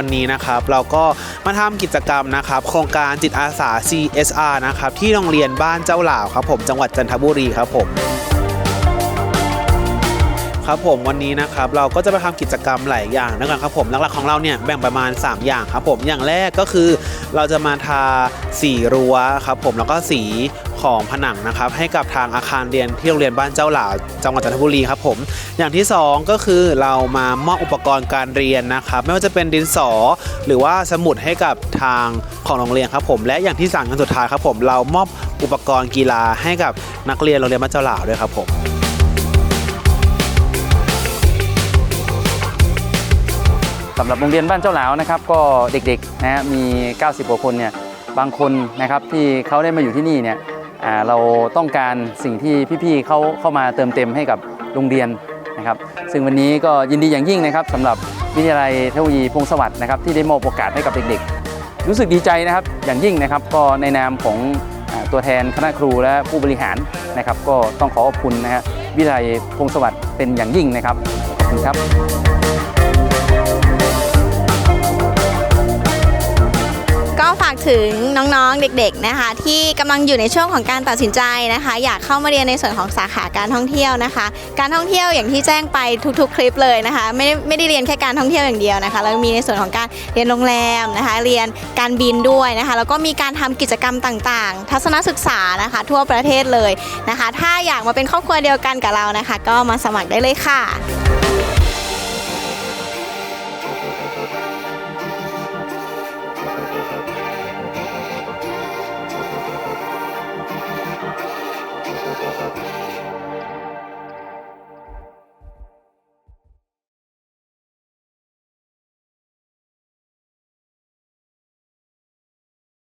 วันนี้นะครับ เราก็มาทำกิจกรรมนะครับ โครงการจิตอาสา CSR นะครับที่โรงเรียนบ้านเจ้าหลาวครับผมจังหวัดจันทบุรีครับผมครับผมวันนี้นะครับเราก็จะไปทำกิจกรรมหลายอย่างด้วยกันครับผมหลักๆของเราเนี่ยแบ่งประมาณ 3 อย่างครับผมอย่างแรกก็คือ เราจะมาทาสีรั้วครับผมแล้วก็สี ของผนังนะครับให้กับทางอาคารเรียนที่โรงเรียนบ้านเจ้าหลาวจังหวัดจันทบุรีครับผมอย่างที่สองก็คือเรามามอบอุปกรณ์การเรียนนะครับไม่ว่าจะเป็นดินสอ หรือว่าสมุดให้กับทางของโรงเรียนครับผมและอย่างที่สามอย่างสุดท้ายครับผมเรามอบอุปกรณ์กีฬาให้กับนักเรียนโรงเรียนบ้านเจ้าหลาวด้วยครับผมสำหรับโรงเรียนบ้านเจ้าหลาวนะครับก็เด็กๆนะฮะมี 90กว่าคนเนี่ยบางคนนะครับที่เขาได้มาอยู่ที่นี่เนี่ย เราต้องการสิ่งที่พี่ๆเขาเข้ามาเติมเต็มให้กับโรงเรียนนะครับ ซึ่งวันนี้ก็ยินดีอย่างยิ่งนะครับสำหรับวิทยาลัยเทคโนโลยีพงศวัสดิ์นะครับที่ได้มอบโอกาสให้กับเด็กๆ รู้สึกดีใจนะครับอย่างยิ่งนะครับก็ในนามของตัวแทนคณะครูและผู้บริหารนะครับ ก็ต้องขอขอบคุณนะฮะวิทยาลัยพงศวัสดิ์เป็นอย่างยิ่งนะครับขอบคุณครับ ฝากถึงน้องๆ เด็กๆนะคะ ที่กำลังอยู่ในช่วงของการตัดสินใจนะคะ อยากเข้ามาเรียนในส่วนของสาขาการท่องเที่ยวนะคะ การท่องเที่ยวอย่างที่แจ้งไปทุกๆ คลิปเลยนะคะ ไม่ได้ไม่ได้เรียนแค่การท่องเที่ยวอย่างเดียวนะคะเรามีในส่วนของการเรียนโรงแรมนะคะ เรียนการบินด้วยนะคะ แล้วก็มีการทำกิจกรรมต่างๆ ทัศนศึกษานะคะ ทั่วประเทศเลยนะคะ ถ้าอยากมาเป็นครอบครัวเดียวกันกับเรานะคะ ก็มาสมัครได้เลยค่ะ